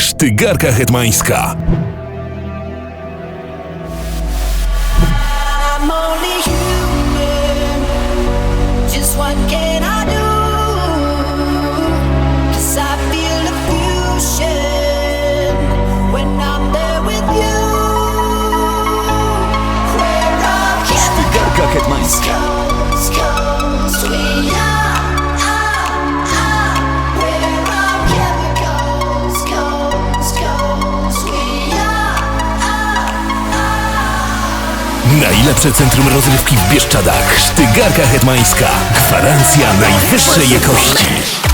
Sztygarka hetmańska. Najlepsze centrum rozrywki w Bieszczadach. Sztygarka Hetmańska. Gwarancja najwyższej jakości.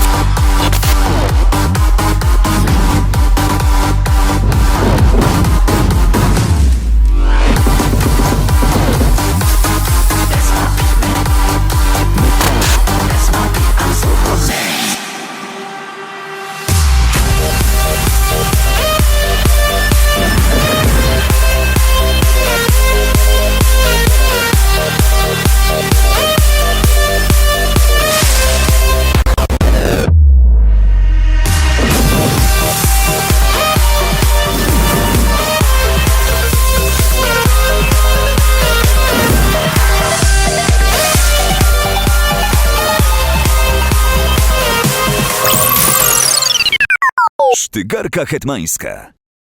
Sztygarka hetmańska.